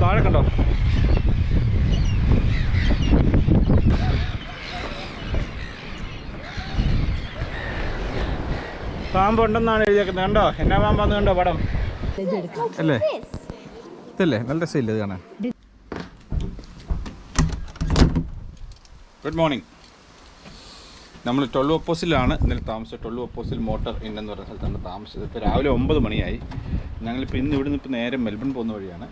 താഴെ കണ്ടോ? പാമ്പുണ്ടെന്നാണ് എഴുതിയേക്കുന്നത്. കണ്ടോ? എന്നാ പാമ്പാന്ന് കണ്ടോ പടം? അല്ലേ? ഇതല്ലേ? നല്ല രസമില്ല ഇത് കാണാൻ? ഗുഡ് മോർണിംഗ് നമ്മൾ ടൊള്ളു ഒപ്പോസിലാണ് ഇന്നലെ താമസിച്ചത്. ടൊള്ളു ഒപ്പോസിൽ മോട്ടർ ഇൻ എന്ന് പറയുന്ന സ്ഥലത്താണ് താമസിച്ചത്. ഇപ്പോൾ രാവിലെ ഒമ്പത് മണിയായി. ഞങ്ങളിപ്പോൾ ഇന്ന് ഇവിടുന്ന് ഇപ്പോൾ നേരെ മെൽബൺ പോകുന്ന വഴിയാണ്.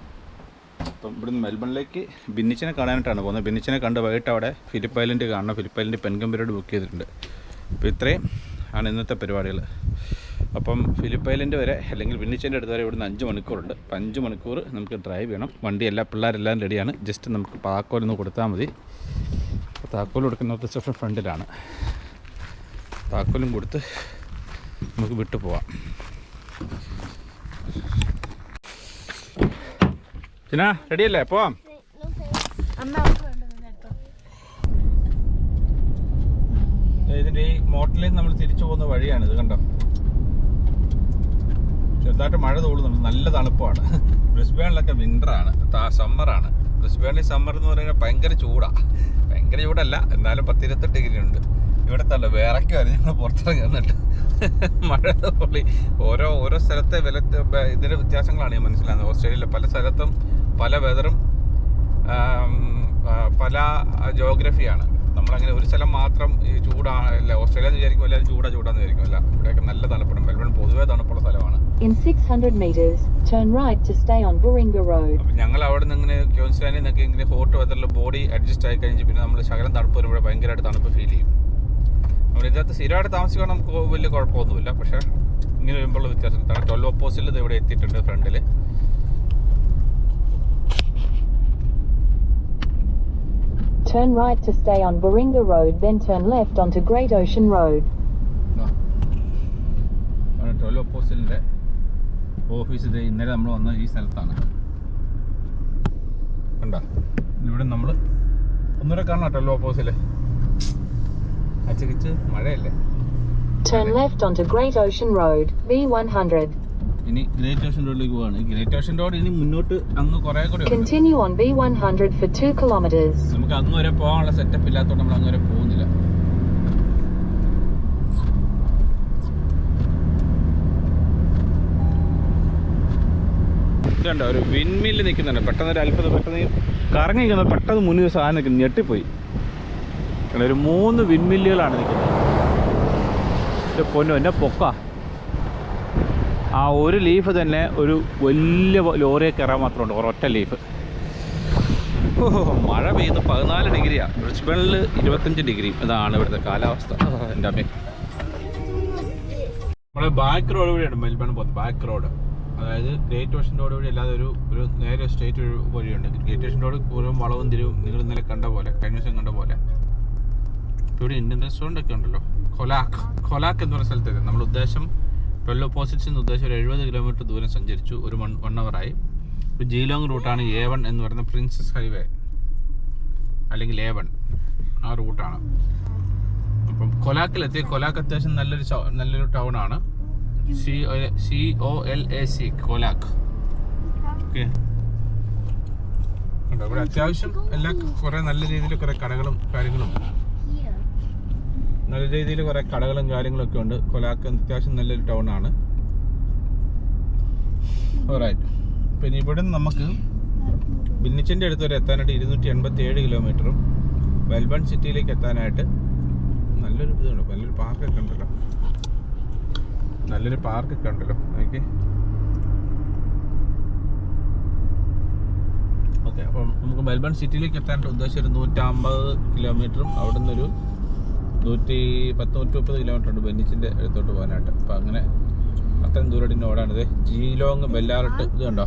അപ്പം ഇവിടുന്ന് മെൽബണിലേക്ക് ബിന്നിച്ചിനെ കാണാനായിട്ടാണ് പോകുന്നത്. ബിന്നിച്ചിനെ കണ്ട് വൈകിട്ട് അവിടെ ഫിലിപ്പ് ഐലൻഡ് കാണണം. ഫിലിപ്പ് ഐലൻഡ് പെൺകമ്പരോട് ബുക്ക് ചെയ്തിട്ടുണ്ട്. അപ്പോൾ ഇത്രയും ആണ് ഇന്നത്തെ പരിപാടികൾ. അപ്പം ഫിലിപ്പ് ഐലൻഡ് വരെ അല്ലെങ്കിൽ ബിന്നിച്ചിന്റെ അടുത്ത് വരെ ഇവിടുന്ന് അഞ്ച് മണിക്കൂറുണ്ട്. അപ്പം അഞ്ച് മണിക്കൂർ നമുക്ക് ഡ്രൈവ് ചെയ്യണം. വണ്ടി എല്ലാ പിള്ളേരെല്ലാം റെഡിയാണ് ജസ്റ്റ് നമുക്ക് പാക്കോലൊന്ന് കൊടുത്താൽ മതി. അപ്പോൾ താക്കോൽ കൊടുക്കുന്ന റിസപ്ഷൻ ഫ്രണ്ടിലാണ്. താക്കോലും കൊടുത്ത് നമുക്ക് വിട്ടു പോവാം. ചിന റെഡിയല്ലേ? പോവാം. ഇതിന്റെ ഈ മോട്ടലിൽ നമ്മൾ തിരിച്ചു പോകുന്ന വഴിയാണ് ഇത് കണ്ടോ? ചെറുതായിട്ട് മഴ തോളുന്നുണ്ട് നല്ല തണുപ്പാണ്. ബ്രിസ്ബേണിലൊക്കെ വിന്ററാണ് സമ്മറാണ് ബ്രിസ്ബേണിൽ സമ്മർ എന്ന് പറയുന്നത് ഭയങ്കര ചൂടാണ് ഭയങ്കര ചൂടല്ല. എന്നാലും പത്തിരുപത്തെട്ട് ഡിഗ്രി ഉണ്ട്. ഇവിടെ തന്നെ വേറൊക്കെയാണ് ഞങ്ങൾ പുറത്തിറങ്ങി വന്നിട്ട്. മഴ പൊള്ളി. ഓരോ ഓരോ സ്ഥലത്തെ വില ഇതിന്റെ വ്യത്യാസങ്ങളാണ് ഞാൻ മനസ്സിലാകുന്നത്. ഓസ്ട്രേലിയയിലെ പല സ്ഥലത്തും പല വെതറും പല ജോഗ്രഫിയാണ് നമ്മളങ്ങനെ ഒരു സ്ഥലം മാത്രം ഈ ചൂടാണ് അല്ല ഓസ്ട്രേലിയ എന്ന് വിചാരിക്കും എല്ലാവരും ചൂടാ ചൂടാന്ന് വിചാരിക്കും. അല്ല ഇവിടെയൊക്കെ നല്ല തണുപ്പാണ് മെൽബൺ പൊതുവേ തണുപ്പുള്ള സ്ഥലമാണ്. In 600 meters, turn right to stay on Buringa Road. ഞങ്ങൾ അവിടെ നിന്ന് ഇങ്ങനെ ക്യോൻസ്ലാൻഡിൽ നിന്നൊക്കെ ഇങ്ങനെ ഹോട്ട് വെതറിൽ ബോഡി അഡ്ജസ്റ്റ് ആയി കഴിഞ്ഞ് പിന്നെ നമ്മൾ ശകലം തണുപ്പ് വരുമ്പോൾ ഭയങ്കരമായിട്ട് തണുപ്പ് ഫീൽ ചെയ്യും. നമ്മൾ ഇതിനകത്ത് സ്ഥിരമായിട്ട് താമസിക്കാൻ നമുക്ക് വലിയ കുഴപ്പമൊന്നുമില്ല. പക്ഷേ ഇങ്ങനെ വരുമ്പോഴുള്ള വ്യത്യാസം കാരണം ട്വൽവ് ഓപ്പോസിറ്റിൽ ഇത് ഇവിടെ എത്തിയിട്ടുണ്ട് ഫ്രണ്ടിൽ Turn right to stay on Baringa Road, then turn left onto Great Ocean Road. Twelve ഓപ്പോസിലിന്റെ office ഇത് ഇന്നലെ നമ്മൾ വന്ന ഈ സ്ഥലത്താണ്. കണ്ട? ഇവിടെ നമ്മൾ ഒന്നുകൂടെ കാണാം കേട്ടോ ഓപ്പോസിൽ അച്ചകിച്ച് മഴയല്ലേ? Turn left onto Great Ocean Road, B100. ഇനി ഗ്രേറ്റ് ഓഷൻ റോഡിലേക്ക് പോവാണ്. ഗ്രേറ്റ് ഓഷൻ റോഡ് ഇനി മുന്നോട്ട് അങ്ങ് കുറേ കൂടെ ഉണ്ട്. On on B100 for 2 kilometres നമുക്ക് അങ്ങ് വരെ പോകാനുള്ള സെറ്റപ്പ് ഇല്ലാത്തതുകൊണ്ട് നമ്മൾ അങ്ങ് വരെ പോകുന്നില്ല. ഇതുണ്ട് ഒരു വിൻമില്ല് നിൽക്കുന്നുണ്ട്. പെട്ടെന്ന് ഒരു അല്പത് പെട്ടെന്ന് കറങ്ങി നിൽക്കുന്നത് പെട്ടെന്ന് മുന്നിൽ സാധനം നിൽക്കുന്നു. ഞെട്ടിപ്പോയി. ഒരു മൂന്ന് വിൻമില്ലുകളാണ് നിൽക്കുന്നത്. പൊന്നു എന്റെ പൊക്ക. ആ ഒരു ലീഫ് തന്നെ ഒരു വലിയ ലോറിയെ കയറാൻ മാത്രമുണ്ട്. ഒരൊറ്റ ലീഫ് മഴ പെയ്യുന്നു. പതിനാല് ഡിഗ്രിയാണ് ബ്രിസ്ബണിൽ ഇരുപത്തഞ്ച് ഡിഗ്രി. ഇതാണ് ഇവിടുത്തെ കാലാവസ്ഥ. എന്റെ അമ്മേ. നമ്മുടെ ബാക്ക് റോഡ് വഴിയാണ് മെൽബൺ പോകുന്നത്. ബാക്ക് റോഡ് അതായത് ഗ്രേറ്റ് ഓഷൻ റോഡ് വഴി അല്ലാതെ ഒരു ഒരു നേരെ സ്ട്രേറ്റ് ഒരു വഴിയുണ്ട്. ഗ്രേറ്റ് ഓഷൻ റോഡ് ഓരോ വളവും തിരിവും നിങ്ങൾ ഇന്നലെ കണ്ട പോലെ കഴിഞ്ഞ ദിവസം കണ്ട പോലെ. ഇവിടെ ഇന്ത്യൻ റെസ്റ്റോറന്റ് ഒക്കെ ഉണ്ടല്ലോ. കൊലാക്ക് കൊലാക്ക് എന്ന് പറഞ്ഞ സ്ഥലത്തേക്ക് നമ്മൾ ഉദ്ദേശം ട്വൽവ് ഓപ്പോസിറ്റ്സ് നിന്ന് ഉദ്ദേശം ഒരു എഴുപത് കിലോമീറ്റർ ദൂരം സഞ്ചരിച്ചു. ഒരു വൺ വൺ അവറായി ഒരു ജീലോങ് റൂട്ടാണ് എ വൺ എന്ന് പറയുന്ന പ്രിൻസസ് ഹൈവേ അല്ലെങ്കിൽ എ വൺ ആ റൂട്ടാണ് അപ്പം കൊലാക്കിലെത്തി. കൊലാക്ക് അത്യാവശ്യം നല്ലൊരു നല്ലൊരു ടൗൺ ആണ്. C O L A C Colac okay ഉണ്ടോ ഇവിടെ അത്യാവശ്യം എല്ലാ കുറേ നല്ല രീതിയിൽ കുറേ കടകളും കാര്യങ്ങളും. നല്ല രീതിയിൽ കുറേ കടകളും കാര്യങ്ങളും ഒക്കെ ഉണ്ട്. കൊലാക്ക് അത്യാവശ്യം നല്ലൊരു ടൗൺ ആണ്. ഓറൈറ്റ് പിന്നെ ഇവിടെ നിന്ന് നമുക്ക് ബിന്നിച്ചിന്റെ അടുത്ത് വരെ എത്താനായിട്ട് ഇരുന്നൂറ്റി എൺപത്തി ഏഴ് കിലോമീറ്ററും മെൽബൺ സിറ്റിയിലേക്ക് എത്താനായിട്ട് നല്ലൊരു ഇതുണ്ട്. നല്ലൊരു പാർക്കൊക്കെ ഉണ്ടല്ലോ. നല്ലൊരു പാർക്കൊക്കെ ഉണ്ടല്ലോ. ഓക്കെ ഓക്കെ അപ്പം നമുക്ക് മെൽബൺ സിറ്റിയിലേക്ക് എത്താനായിട്ട് ഉദ്ദേശം ഒരു നൂറ്റമ്പത് കിലോമീറ്ററും അവിടെ നിന്നൊരു നൂറ്റി പത്ത് നൂറ്റി മുപ്പത് കിലോമീറ്റർ ഉണ്ട് ബെന്നിച്ചിന്റെ അടുത്തോട്ട് പോകാനായിട്ട്. അപ്പം അങ്ങനെ അത്രയും ദൂരം ഓടാണിത് ജീലോങ് ബെല്ലാറട്ട് ഇത് കണ്ടോ?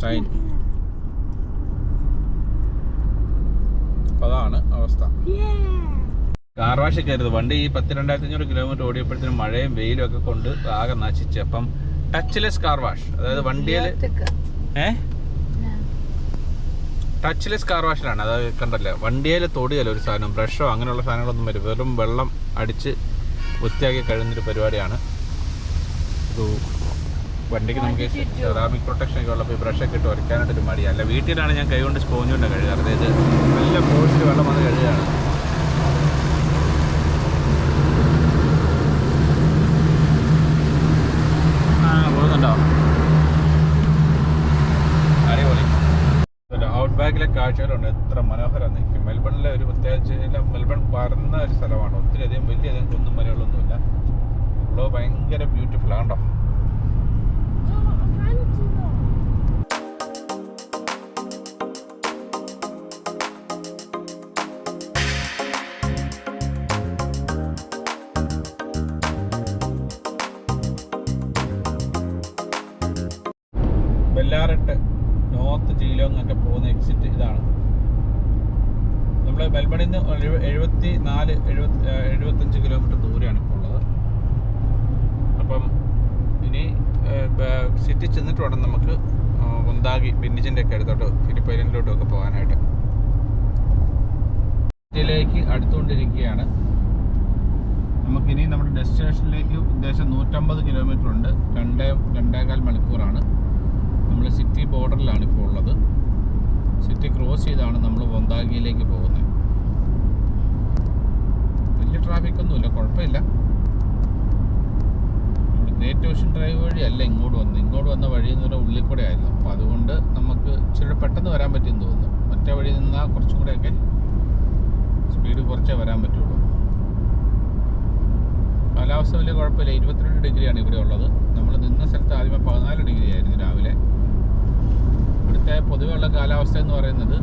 ഷൈൻ അതാണ് അവസ്ഥ. കാർ വാഷ് കയറുന്നത് വണ്ടി ഈ പത്ത് രണ്ടായിരത്തി അഞ്ഞൂറ് കിലോമീറ്റർ ഓടിയപ്പോഴത്തേനും മഴയും വെയിലും ഒക്കെ കൊണ്ട് ആകെ നശിച്ച്. അപ്പം ടച്ച്ലെസ് കാർ വാഷ് അതായത് വണ്ടിയിൽ ഏ? ടച്ച്ലെസ് കാർ വാഷിലാണ് അതായത് കണ്ടല്ലേ? വണ്ടിയിൽ തൊടിയല്ല ഒരു സാധനം? ബ്രഷോ അങ്ങനെയുള്ള സാധനങ്ങളൊന്നും വരും വെറും വെള്ളം അടിച്ച് വൃത്തിയാക്കി കഴിയുന്നൊരു പരിപാടിയാണ്. വണ്ടിക്ക് നമുക്ക് സെറാമിക് പ്രൊട്ടക്ഷൻ ഒക്കെ ഉള്ളപ്പോൾ ഈ ബ്രഷൊക്കെ ഇട്ട് ഉരയ്ക്കാനായിട്ട് ഒരു മടിയാണ് അല്ല വീട്ടിലാണ് ഞാൻ കൈകൊണ്ട് സ്പോഞ്ച് കൊണ്ട് കഴുകാറ്. അതായത് നല്ല ഫോഴ്സിൽ വെള്ളം വന്ന് കഴുകുകയാണ് ആ പോകുന്നുണ്ടോ അടിപൊളി ഔട്ട് ബാക്കിലെ കാഴ്ചകളുണ്ട് എത്ര മനോഹരമാണ്. നിൽക്കും മെൽബണിലെ ഒരു പ്രത്യേകിച്ച് മെൽബൺ പരന്ന ഒരു സ്ഥലമാണ്. ഒത്തിരി അധികം വലിയ അധികം കുന്നും മലകളൊന്നുമില്ല. ഉള്ളത് ഭയങ്കര ബ്യൂട്ടിഫുൾ ആണോ മെൽബണിൽ നിന്ന് എഴുപ- എഴുപത്തി നാല് എഴുപത്തി എഴുപത്തഞ്ച് കിലോമീറ്റർ ദൂരെയാണ് ഇപ്പോൾ ഉള്ളത്. അപ്പം ഇനി സിറ്റി ചെന്നിട്ട് വേണം നമുക്ക് ഒന്താകി ബെന്നിജിന്റെ ഒക്കെ അടുത്തോട്ട് ഫിലിപ്പ് ഒക്കെ പോകാനായിട്ട്. സിറ്റിയിലേക്ക് അടുത്തുകൊണ്ടിരിക്കുകയാണ്. നമുക്കിനി നമ്മുടെ ഡെസ്റ്റിനേഷനിലേക്ക് ഉദ്ദേശം നൂറ്റമ്പത് കിലോമീറ്റർ ഉണ്ട്. രണ്ടേ രണ്ടേകാൽ മണിക്കൂറാണ്. നമ്മൾ സിറ്റി ബോർഡറിലാണ് ഇപ്പോൾ ഉള്ളത്. സിറ്റി ക്രോസ് ചെയ്താണ് നമ്മൾ വൊന്താഗിയിലേക്ക് പോകുന്നത്. ട്രാഫിക് ഒന്നുമില്ല. കുഴപ്പമില്ല. ഗ്രേറ്റ് ഓഷൻ ഡ്രൈവ് വഴി അല്ല ഇങ്ങോട്ട് വന്നത്. ഇങ്ങോട്ട് വന്ന വഴി എന്ന് പറഞ്ഞാൽ ഉള്ളിൽ കൂടെ ആയിരുന്നു. അപ്പോൾ അതുകൊണ്ട് നമുക്ക് ഇച്ചിരി പെട്ടെന്ന് വരാൻ പറ്റുമെന്ന് തോന്നുന്നു. മറ്റേ വഴി നിന്നാൽ കുറച്ചും കൂടെയൊക്കെ സ്പീഡ് കുറച്ചേ വരാൻ പറ്റുള്ളൂ. കാലാവസ്ഥ വലിയ കുഴപ്പമില്ല. ഇരുപത്തിരണ്ട് ഡിഗ്രിയാണ് ഇവിടെ ഉള്ളത്. നമ്മൾ നിന്ന സ്ഥലത്ത് ആദ്യമേ പതിനാല് ഡിഗ്രി ആയിരുന്നു രാവിലെ. ഇവിടുത്തെ പൊതുവെയുള്ള കാലാവസ്ഥ എന്ന് പറയുന്നത്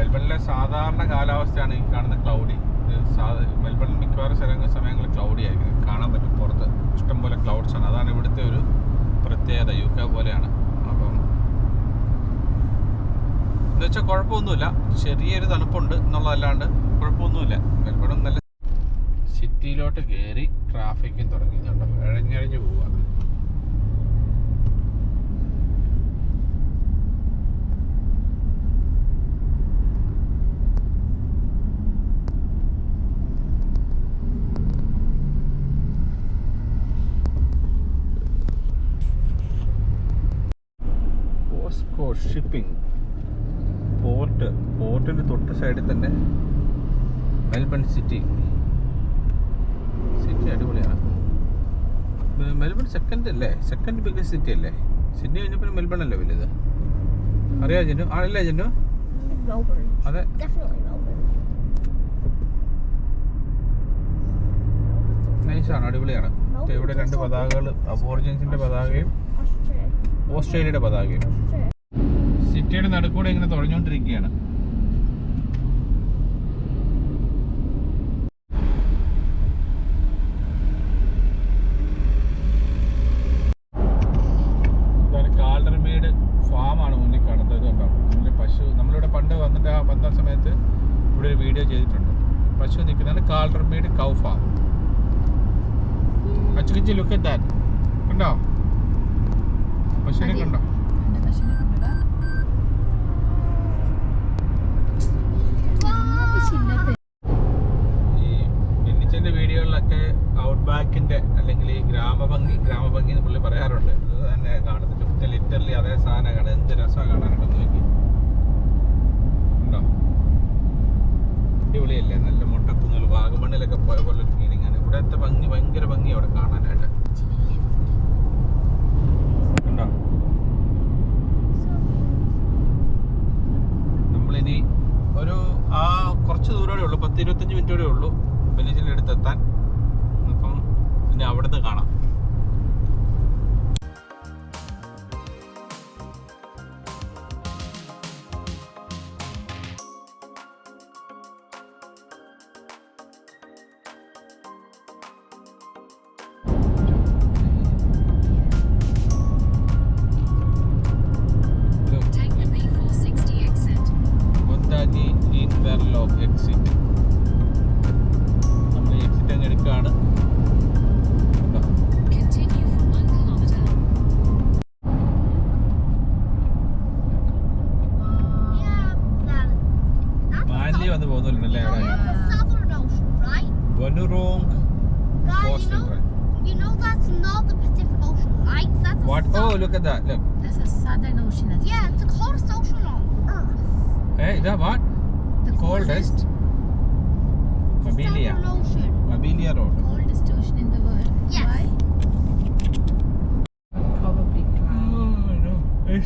മെൽബണിലെ സാധാരണ കാലാവസ്ഥയാണ് ഈ കാണുന്ന ക്ലൗഡി മെൽബണിൽ മിക്കവാറും സ്ഥലങ്ങൾ സമയങ്ങളിൽ ക്ലൗഡി ആയിരിക്കും. കാണാൻ പറ്റും പുറത്ത്. ഇഷ്ടംപോലെ ക്ലൗഡ്സ് ആണ്. അതാണ് ഇവിടുത്തെ ഒരു പ്രത്യേകത. യു കെ പോലെയാണ്. അപ്പം എന്ന് വെച്ചാൽ കുഴപ്പമൊന്നുമില്ല. ചെറിയൊരു തണുപ്പുണ്ട് എന്നുള്ളതല്ലാണ്ട് കുഴപ്പമൊന്നുമില്ല. മെൽബണും നല്ല സിറ്റിയിലോട്ട് കയറി ട്രാഫിക്കും തുടങ്ങി. ഇഴഞ്ഞിഴഞ്ഞ് പോവുക ഷിപ്പിംഗ് പോർട്ട് പോർട്ടിന്റെ തൊട്ട് സൈഡിൽ തന്നെ മെൽബൺ സിറ്റി സിറ്റി അടിപൊളിയാണ്. മെൽബൺ സെക്കൻഡ് അല്ലേ? സെക്കൻഡ് ബിഗ്ഗസ്റ്റ് സിറ്റി അല്ലേ? സിഡ്നി കഴിഞ്ഞപ്പോൾ മെൽബൺ അല്ലേ വലുത്? അറിയാം ജന്നു? ആണല്ലേ ജന്നു. അതെ. നൈസാണ് അടിപൊളിയാണ്. ഇവിടെ രണ്ട് പതാകകൾ അബോർജിൻസിന്റെ പതാകയും ഓസ്ട്രേലിയയുടെ പതാകയും. സിറ്റിയുടെ നടുക്കൂടെ ഇങ്ങനെ തുഴഞ്ഞുകൊണ്ടിരിക്കുകയാണ്. കാൽഡർമേട് ഫാമാണ് മുന്നിൽ ഇതുണ്ടോ മുന്നിൽ പശു പണ്ട് ആ സമയത്ത് ഇവിടെ വീഡിയോ ചെയ്തിട്ടുണ്ട്. പശു കൗ ഫാം. ലുക്ക് ദാറ്റ് കണ്ടോ?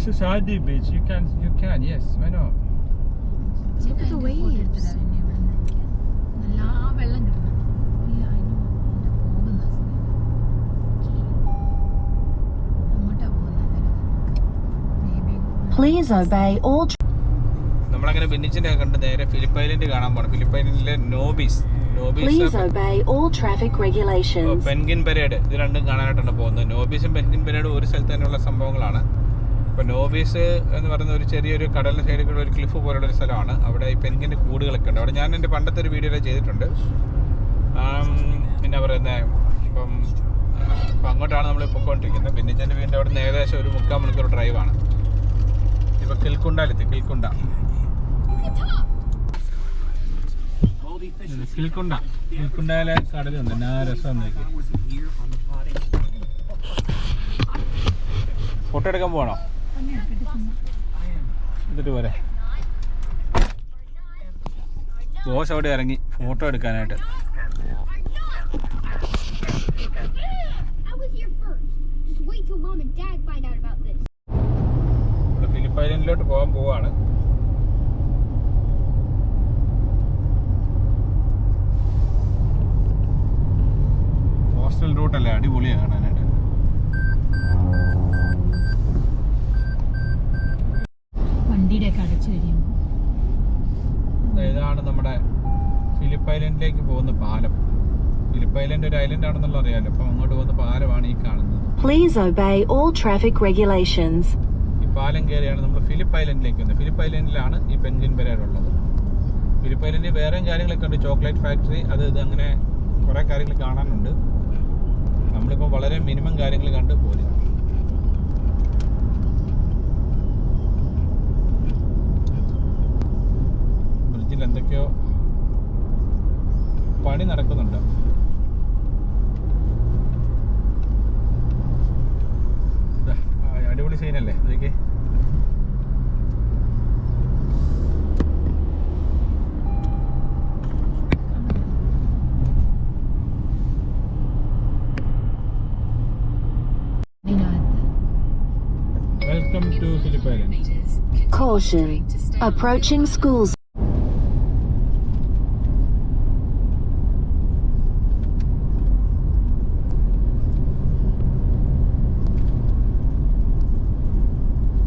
It's a sandy beach. You can, you can, yes. Why not? Look at the waves. നല്ല ആ വെള്ളം Please obey all നമ്മളങ്ങനെ ബെന്നിച്ചിന്റെ കണ്ട് നേരെ ഫിലിപ്പ് ഐലൻഡ് കാണാൻ പോകണം Phillip ഐലൻഡിലെ Nobbies Please Nobbies obey all traffic regulations. Penguin parade ഇത് രണ്ടും കാണാനായിട്ടാണ് പോകുന്നത് നോബീസും പെൻഗിൻ പരേഡും ഒരു സ്ഥലത്ത് തന്നെയുള്ള സംഭവങ്ങളാണ് ഇപ്പൊ നോവീസ് എന്ന് പറയുന്ന ഒരു ചെറിയൊരു കടലിന് കൂടെ ഒരു ക്ലിഫ് പോലുള്ള ഒരു സ്ഥലമാണ്. അവിടെ ഈ പെൻഗിന്റെ കൂടുകളൊക്കെ ഉണ്ട്. അവിടെ ഞാൻ എന്റെ പണ്ടത്തെ ഒരു വീഡിയോയിൽ ചെയ്തിട്ടുണ്ട്. എന്നാ പറയുന്നത് ഇപ്പം ഇപ്പം അങ്ങോട്ടാണ് നമ്മൾ പൊയ്ക്കൊണ്ടിരിക്കുന്നത് ഞാൻ വീടിന്റെ അവിടെ നിന്ന് ഏകദേശം ഒരു മുക്കാൽ മണിക്കൂർ ഡ്രൈവാണ് ഇപ്പം കിൽക്കുണ്ടാലെത്തി കിൽക്കുണ്ട. കിൽക്കുണ്ട. കിൽക്കുണ്ടയിലെ കടലുണ്ട് എന്നാ രസം ഫോട്ടോ എടുക്കാൻ പോകണോ എന്നിട്ട് പോരെ. ബോസ് അവിടെ ഇറങ്ങി ഫോട്ടോ എടുക്കാനായിട്ട്. ഇവിടെ ഫിലിപ്പ് ഐലൻഡിലോട്ട് പോകാൻ പോവാണ്. ഹോസ്റ്റൽ റൂട്ടല്ലേ? അടിപൊളിയാണ് കാണാനായിട്ട്. വണ്ടിയുടെ ഒക്കെ അടച്ചു കഴിയുമ്പോൾ ഇതാണ് നമ്മുടെ ഫിലിപ്പ് ഐലൻഡിലേക്ക് പോകുന്ന പാലം. ഫിലിപ്പ് ഐലൻഡ് ഒരു ഐലൻഡ് ആണെന്നുള്ള അറിയാലോ. അപ്പൊ അങ്ങോട്ട് പോകുന്ന പാലമാണ് ഈ കാണുന്നത്. Please obey all traffic regulations. ഈ പാലം കയറിയാണ് നമ്മൾ ഫിലിപ്പ് ഐലൻഡിലേക്ക് വന്നത് ഫിലിപ്പ് ഐലൻഡിലാണ് ഈ പെൻഗിൻ പരേഡ് ഉള്ളത് ഫിലിപ്പ് ഐലൻഡിൽ വേറെയും കാര്യങ്ങളൊക്കെ ഉണ്ട്. ചോക്ലേറ്റ് ഫാക്ടറി അത് ഇത് അങ്ങനെ കുറേ കാര്യങ്ങൾ കാണാനുണ്ട്. നമ്മളിപ്പോൾ വളരെ മിനിമം കാര്യങ്ങൾ കണ്ട് പോരുക. എന്തൊക്കെയോ പണി നടക്കുന്നുണ്ട് അടിപൊളി സീനല്ലേ നോക്കി ഇതിനകത്ത് welcome to Phillip Island. Caution. Approaching schools.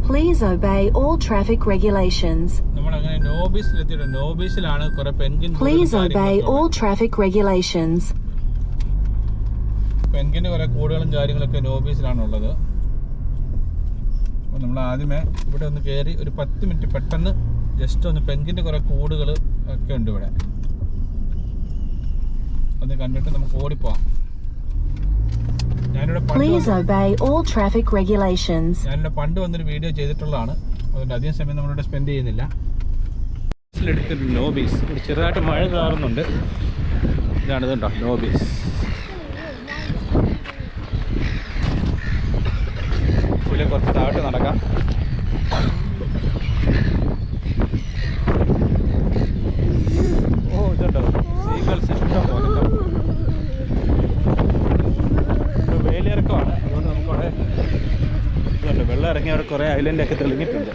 Please obey all traffic regulations. Please obey all traffic regulations. പെൻഗിന്റെ കുറേ കൂടുകളും കാര്യങ്ങളൊക്കെ നോബീസിലാണുള്ളത് അപ്പോൾ നമ്മൾ ആദ്യമേ ഇവിടെ ഒന്ന് കയറി ഒരു പത്ത് മിനിറ്റ് പെട്ടെന്ന് ജസ്റ്റ് ഒന്ന് പെൻഗിന്റെ കുറേ കൂടുകൾ ഒക്കെ ഉണ്ട് ഇവിടെ ഒന്ന് കണ്ടിട്ട് നമുക്ക് ഓടിപ്പോവാം ഞാനിവിടെ പണ്ട് Please traffic obey all traffic regulations. ഞാനിവിടെ പണ്ട് വന്നൊരു വീഡിയോ ചെയ്തിട്ടുള്ളതാണ്. അതുകൊണ്ട് അധികം സമയം നമ്മളിവിടെ സ്പെൻഡ് ചെയ്യുന്നില്ല. എടുത്തിട്ട് നോബീസ് ഇവിടെ ചെറുതായിട്ട് മഴ കയറുന്നുണ്ട് ഇതാണ് ഇതുണ്ടോ? നോബീസ് ഇവിടെ കുറച്ച് താഴോട്ട് നടക്കാം ഓ ഇതുണ്ടോ സീഗൾസ് ഇഷ്ടം പോലെ കേട്ടോ. ഇവിടെ വേലിയിറക്കമാണ് അതുകൊണ്ട് നമുക്കവിടെ ഇതുണ്ട് വെള്ളം ഇറങ്ങി അവിടെ കുറേ ഐലൻഡൊക്കെ തെളിഞ്ഞിട്ടുണ്ട്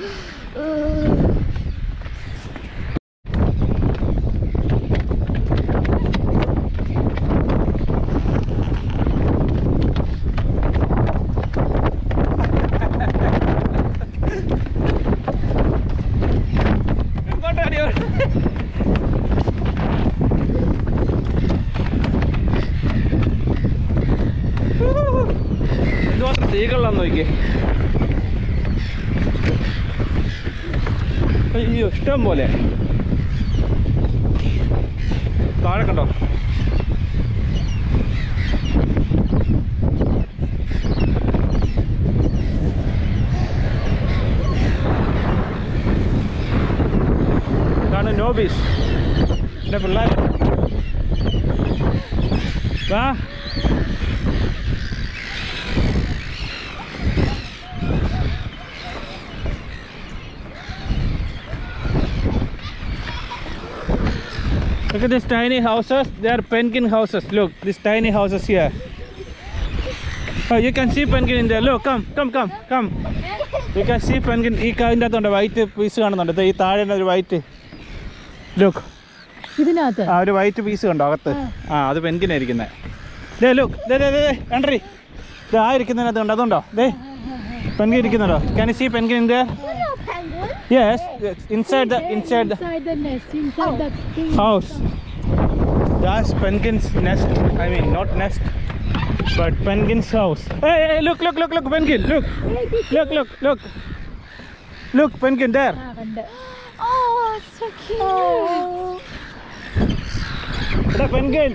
എങ്ങോട്ടാടി അവൻ? എന്തുമാത്രം സ്ത്രീകളിലാന്ന് നോക്കിയേ അയ്യോ ഇഷ്ടം പോലെ താഴെ കണ്ടോ ഇതാണ് നോബീസ് എന്റെ പിള്ളേർ വാ Look at these tiny houses. They are penguin houses. Look, these tiny houses here. Oh, you can see penguin in there. Look, come, come, come, come. You can see penguin. ഈ കാതിന്റെ അകത്തുണ്ട്. വൈറ്റ് പീസ് കാണുന്നുണ്ട്. ദേ ഈ താഴെ ഒരു white look ഇതിനകത്ത്? ആ ഒരു white piece കണ്ടോ? അകത്ത്. ആ. അത് പെൻകിനായിരിക്കുന്നത് ദേ ലുക്ക് ദേ ദേ ദേ കണ്ടറി ഇത് ആ ഇരിക്കുന്നതിനകത്ത് കണ്ടോ അതുണ്ടോ? ദേ penguin ഇരിക്കുന്നുണ്ടോ? Can see penguin in There yes inside the inside the inside the nest, inside the thing. house. That's penguin's nest. I mean, not nest, but penguin's house. Hey, hey, look, look, look, look, penguin, look, look, look, look, look, penguin there. ആ, കണ്ട്. Oh, it's so cute. ഇവിടെ penguin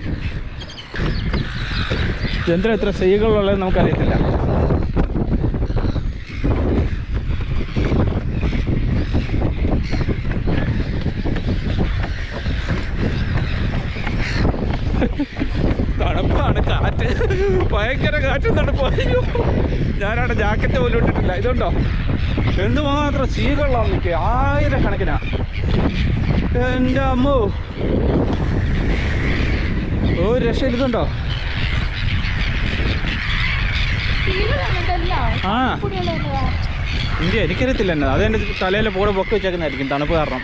എന്തിനാ ഇത്ര സ്ത്രീകളുള്ളത് നമുക്കറിയത്തില്ല തണുപ്പാണ് കാറ്റ്. ഭയങ്കര കാറ്റും തണുപ്പായിരിക്കും ഞാനവിടെ ജാക്കറ്റ് പോലും ഇട്ടിട്ടില്ല. ഇതുണ്ടോ? എന്തുമാത്രം സ്ത്രീകളാണ് നിൽക്കുക ആയിരക്കണക്കിനാ. എന്റെ അമ്മോ. ഒരു രക്ഷ ഇതുണ്ടോ? ആ. ഇന്ത്യ എനിക്കറിയത്തില്ല എന്നാ. അതെന്റെ തലയിൽ പോടെ പൊക്കി വെച്ചേക്കുന്നതായിരിക്കും തണുപ്പ് കാരണം.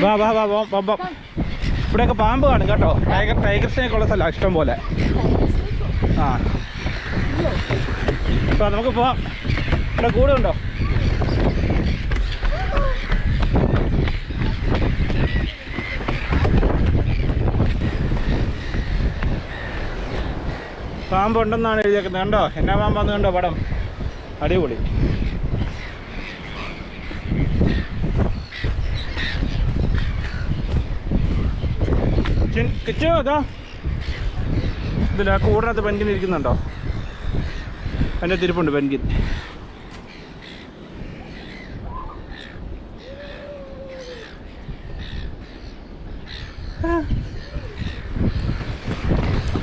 വാ വാ വാ വാ വാ. ഇവിടെയൊക്കെ പാമ്പ് കാണും കേട്ടോ. ടൈഗർ ടൈഗർ സ്നേക്ക് ഉള്ള സ്ഥലം ഇഷ്ടം പോലെ. ആ. അപ്പോൾ നമുക്ക് പോവാം. ഇവിടെ കൂടെ ഉണ്ടോ? പാമ്പുണ്ടെന്നാണ് എഴുതിയേക്കുന്നത്. കണ്ടോ? എന്നാ പാമ്പാന്ന് കണ്ടോ പടം? അടിപൊളി. ചിൻ- കിച്ചു അതാ ഇതില്ല കൂടിനകത്ത് പെൻകിൻ ഇരിക്കുന്നുണ്ടോ? എന്റെ തിരുപ്പുണ്ട് പെൻകിൻ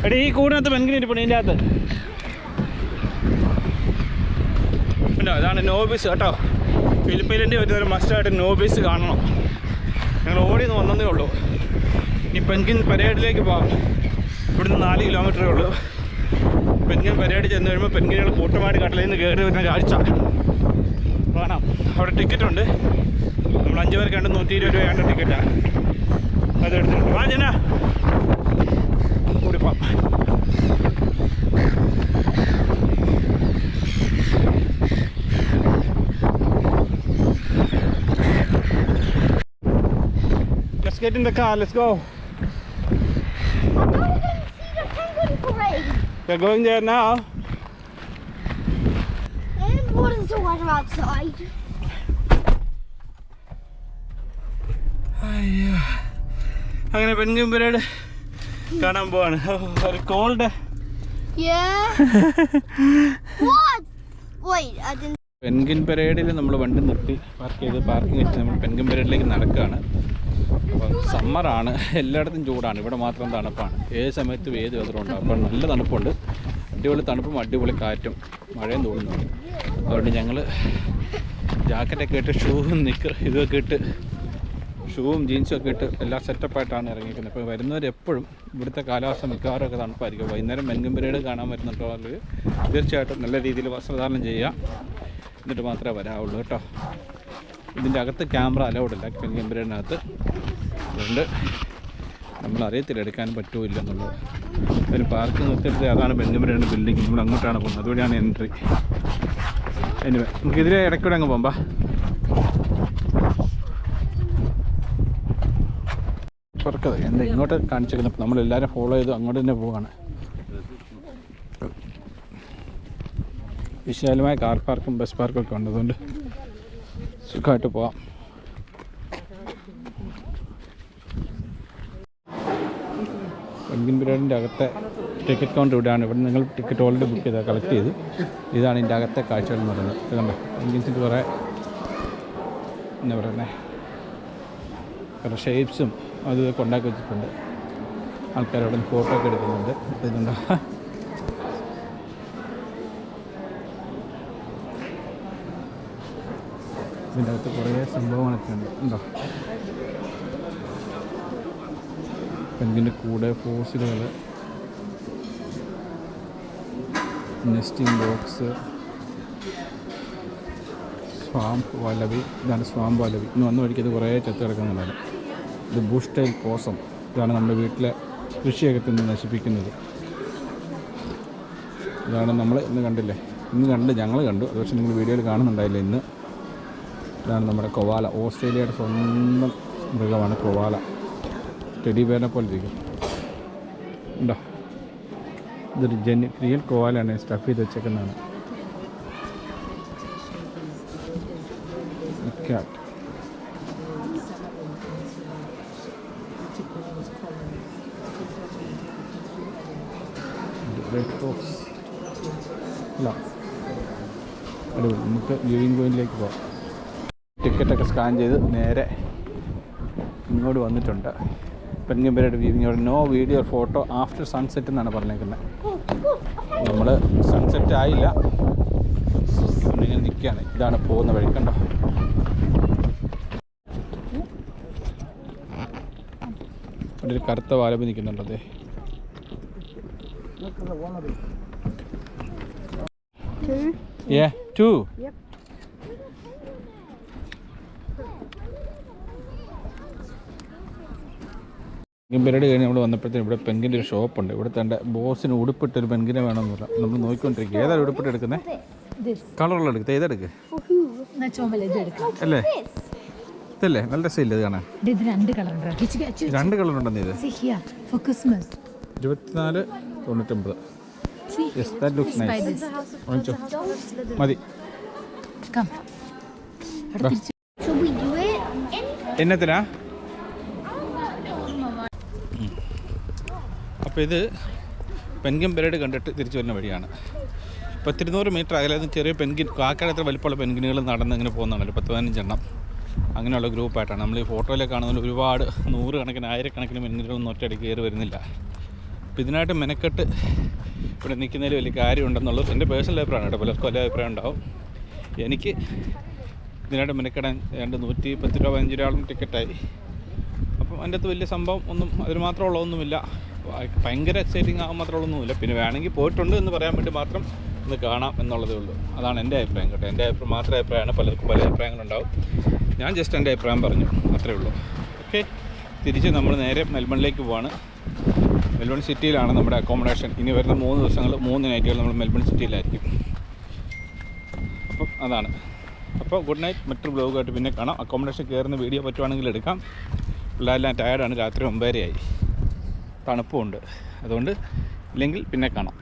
എടി ഈ കൂടിനകത്ത് പെൻകിൻ ഇരിപ്പുണ്ട് ഇതിന്റെ അകത്ത്. ഉണ്ടോ അതാണ് നോബീസ് കേട്ടോ. ഫിലിപ്പീനിന്റെ ഒരു മസ്റ്റായിട്ട് നോബീസ് കാണണം. ഞങ്ങൾ ഓടി നിന്ന് വന്നതേ ഉള്ളൂ. ഇനി പെൻകിൻ പരേഡിലേക്ക് പോകാം ഇവിടുന്ന് നാല് കിലോമീറ്ററേ ഉള്ളൂ. പെൻകിൻ പരേഡ് ചെന്ന് കഴിയുമ്പോൾ പെൻഗിനുകൾ കൂട്ടമായിട്ട് കടലിൽ നിന്ന് കയറി വരുന്ന കാഴ്ച. കാണാം. അവിടെ ടിക്കറ്റ് ഉണ്ട്. നമ്മൾ അഞ്ച് പേർക്ക് രണ്ട് നൂറ്റി ഇരുപത് രൂപയാണ് ടിക്കറ്റാണ് അത് എടുത്തിട്ടുണ്ട്. വാ ജന. കൂടി പോവാം Let's get in the car, let's go. I'm going to see the penguin We're going there now. And what is the weather outside? അയ്യോ അങ്ങനെ പരേഡ് കാണാൻ പോവാണ് ഒരു cold Yeah. what? Wait, I didn't. Penguin പരേഡിൽ നമ്മൾ വണ്ടി നിർത്തി park ചെയ്ത് പാർക്കിംഗ് വെച്ച് നമ്മൾ പെൻഗിൻ പരേഡിലേക്ക് നടക്കുകയാണ് അപ്പം സമ്മറാണ് എല്ലായിടത്തും ചൂടാണ്. ഇവിടെ മാത്രം തണുപ്പാണ്. ഏത് സമയത്തും ഏത് വെതറും ഉണ്ടാവും. അപ്പം നല്ല തണുപ്പുണ്ട്. അടിപൊളി തണുപ്പും അടിപൊളി കാറ്റും മഴയും തോന്നുന്നുണ്ട്. അതുകൊണ്ട് ഞങ്ങൾ ജാക്കറ്റൊക്കെ ഇട്ട് ഷൂവും നിക്കർ ഇതൊക്കെ ഇട്ട് ഷൂവും ജീൻസും ഒക്കെ ഇട്ട് എല്ലാം സെറ്റപ്പായിട്ടാണ് ഇറങ്ങിയിരിക്കുന്നത്. അപ്പോൾ വരുന്നവരെപ്പോഴും ഇവിടുത്തെ കാലാവസ്ഥ മിക്കവാറും ഒക്കെ തണുപ്പായിരിക്കും. വൈകുന്നേരം പരേഡ് കാണാൻ പറ്റുന്നുണ്ടോ? തീർച്ചയായിട്ടും നല്ല രീതിയിൽ വസ്ത്രധാരണം ചെയ്യുക. എന്നിട്ട് മാത്രമേ വരാവുള്ളൂ കേട്ടോ. ഇതിന്റെ അകത്ത് ക്യാമറ അലൗഡ് പരേഡിനകത്ത് അതുകൊണ്ട് നമ്മൾ അറിയത്തില്ല എടുക്കാൻ പറ്റുമില്ല എന്നുള്ളത്. ഒരു പാർക്ക് നിർത്തിയത് അതാണ് പരേഡിന്റെ ബിൽഡിംഗ് നമ്മൾ അങ്ങോട്ടാണ് പോകുന്നത്. അതുവഴിയാണ് എൻട്രി എനിവേ നമുക്ക് ഇതിലെ ഇടയ്ക്കൂടെ അങ്ങ് പോകാം. പുറക്കത് എന്താ ഇങ്ങോട്ട് കാണിച്ചേക്കുന്നത് നമ്മളെല്ലാവരും ഫോളോ ചെയ്ത് അങ്ങോട്ട് തന്നെ പോവാണ്. വിശാലമായ കാർ പാർക്കും ബസ് പാർക്കും ഒക്കെ ഉണ്ട്. അതുകൊണ്ട് സുഖമായിട്ട് പോവാം. ഇന്ത്യൻ പീരീഡിന്റെ അകത്തെ ടിക്കറ്റ് കൗണ്ടർ ഇവിടെയാണ്. ഇവിടെ നിങ്ങൾ ടിക്കറ്റ് ഓൾറെഡി ബുക്ക് ചെയ്താൽ കളക്ട് ചെയ്ത് ഇതാണ് ഇതിന്റെ അകത്തെ കാഴ്ചകൾ എന്ന് പറയുന്നത്. ഇതുണ്ട് ഇന്ത്യൻസിന്റെ കുറേ എന്താ പറയുന്നത് കുറേ ഷേപ്സും അത് ഇതൊക്കെ ഉണ്ടാക്കി വെച്ചിട്ടുണ്ട്. ആൾക്കാരോടൊന്ന് ഫോട്ടോ ഒക്കെ എടുക്കുന്നുണ്ട്. ഇതുണ്ടോ ഇതിന്റെ അകത്ത് കുറേ സംഭവങ്ങളൊക്കെ ഉണ്ട്. ഉണ്ടോ? പെൻഗിന്റെ കൂടെ ഫോസിലുകൾ നെസ്റ്റിംഗ് ബോക്സ് സ്വാംപ് വലവി. ഇതാണ് സ്വാംപ് വലവി. ഇന്ന് വന്ന വഴിക്ക് ഇത് കുറേ ചത്ത് കിടക്കുന്നുണ്ടാണ് ഇത് ടൈൽ പോസം ഇതാണ് നമ്മുടെ വീട്ടിലെ കൃഷിയൊക്കെ തിന്ന് നശിപ്പിക്കുന്നത്. ഇതാണ് നമ്മൾ ഇന്ന് കണ്ടില്ലേ? ഇന്ന് കണ്ട് ഞങ്ങൾ കണ്ടു. അത് പക്ഷേ നിങ്ങൾ വീഡിയോയിൽ കാണുന്നുണ്ടായില്ല ഇന്ന്. ഇതാണ് നമ്മുടെ കൊവാല. ഓസ്ട്രേലിയയുടെ സ്വന്തം മൃഗമാണ് കൊവാല. ടെഡി ബേറിനെ പോലെ ഇരിക്കും. ഉണ്ടോ? ഇതൊരു ജെന്യു റിയൽ കോവാലാണ് സ്റ്റഫ് ചെയ്ത് വെച്ചേക്കുന്നതാണ്. അടിപൊളി. നമുക്ക് വ്യൂവിംഗ് പോയിന്റിലേക്ക് പോകാം ടിക്കറ്റൊക്കെ സ്കാൻ ചെയ്ത് നേരെ ഇങ്ങോട്ട് വന്നിട്ടുണ്ട്. പെൺകമ്പനിയുടെ വ്യൂ ഇങ്ങോട്ട് no video photo after sunset എന്നാണ് പറഞ്ഞേക്കുന്നത്. നമ്മൾ സൺസെറ്റ് ആയില്ല. ഇങ്ങനെ നിൽക്കുകയാണ് ഇതാണ് പോകുന്ന വഴി കണ്ടോ? അവിടെ ഒരു കറുത്ത വാലബ് നിൽക്കുന്നുണ്ട് അതെ. To two. പെൻഗിൻ പരിപാടി കഴിഞ്ഞ് നമ്മൾ വന്നപ്പോഴത്തേന് ഇവിടെ പെങ്കിന്റെ ഒരു ഷോപ്പുണ്ട് ഇവിടെ തന്റെ ബോസിന് ഉടുപ്പിട്ട് ഒരു പെങ്കിനെ വേണമെന്ന് പറഞ്ഞു നമ്മൾ നോക്കിക്കൊണ്ടിരിക്കുക ഏതാണ് ഉടുപ്പിട്ട് എടുക്കുന്നത് കളറുള്ള എടുക്കുക ഏതെടുക്ക് അല്ലേ? ഇതല്ലേ? നല്ല രസമില്ല ഇത് കാണാൻ? രണ്ട് കളറുണ്ടെന്ന് ഇത്. ഇരുപത്തിനാല് തൊണ്ണൂറ്റൊമ്പത്. യെസ് ദാറ്റ് ലുക്സ് നൈസ് വാങ്ങിച്ചോ? മതി. എന്നത്തിനാ അപ്പോൾ ഇത് പെൻഗിൻ പരേഡ് കണ്ടിട്ട് തിരിച്ചു വരുന്ന വഴിയാണ്. പത്തിരുന്നൂറ് മീറ്റർ അകലെ ചെറിയ പെൻഗിൻ കാക്കയുടെ അത്ര വലിപ്പമുള്ള പെൻഗിനുകൾ നടന്ന് ഇങ്ങനെ പോകുന്നതാണല്ലോ പത്ത് പതിനഞ്ചെണ്ണം. അങ്ങനെയുള്ള ഗ്രൂപ്പായിട്ടാണ്. നമ്മൾ ഈ ഫോട്ടോയിലൊക്കെ കാണുന്നതിൽ ഒരുപാട് നൂറ് കണക്കിന് ആയിരക്കണക്കിന് പെൻഗിനുകളൊന്നും ഒറ്റയടിക്ക് കയറി വരുന്നില്ല. അപ്പോൾ ഇതിനായിട്ട് മെനക്കെട്ട് ഇവിടെ നിൽക്കുന്നതിൽ വലിയ കാര്യമുണ്ടെന്നുള്ളത് എന്റെ പേഴ്സണൽ അഭിപ്രായമാണ് കേട്ടോ. പലർക്കും വലിയ അഭിപ്രായം ഉണ്ടാവും. എനിക്ക് ഇതിനായിട്ട് മെനക്കെടാൻ രണ്ട് നൂറ്റി പത്ത് രൂപ പതിനഞ്ച് രൂപയോളം ടിക്കറ്റായി അപ്പം അതിന്റെ അകത്ത് വലിയ സംഭവം ഒന്നും അതിന് മാത്രമുള്ള ഒന്നുമില്ല ഭയങ്കര എക്സൈറ്റിംഗ് ആകാൻ മാത്രമുള്ളൊന്നുമില്ല. പിന്നെ വേണമെങ്കിൽ പോയിട്ടുണ്ട് എന്ന് പറയാൻ വേണ്ടി മാത്രം ഒന്ന് കാണാം എന്നുള്ളതേ ഉള്ളൂ. അതാണ് എന്റെ അഭിപ്രായം കേട്ടോ. എന്റെ അഭിപ്രായം മാത്രം അഭിപ്രായമാണ്. പലർക്കും പല അഭിപ്രായങ്ങളുണ്ടാവും. ഞാൻ ജസ്റ്റ് എന്റെ അഭിപ്രായം പറഞ്ഞു. അത്രേ ഉള്ളൂ. ഓക്കെ തിരിച്ച് നമ്മൾ നേരെ മെൽബണിലേക്ക് പോവാണ്. മെൽബൺ സിറ്റിയിലാണ് നമ്മുടെ അക്കോമഡേഷൻ ഇനി വരുന്ന മൂന്ന് ദിവസങ്ങൾ മൂന്ന് നൈറ്റുകൾ നമ്മൾ മെൽബൺ സിറ്റിയിലായിരിക്കും. അപ്പം അതാണ്. അപ്പോൾ ഗുഡ് നൈറ്റ് മറ്റൊരു ബ്ലോഗായിട്ട് പിന്നെ കാണാം. അക്കോമഡേഷൻ കയറുന്ന വീഡിയോ പറ്റുവാണെങ്കിൽ എടുക്കാം. പിള്ളേരെല്ലാം ടയർഡാണ് രാത്രി ഒമ്പതരയായി. തണുപ്പുമുണ്ട്. അതുകൊണ്ട് ഇല്ലെങ്കിൽ പിന്നെ കാണാം.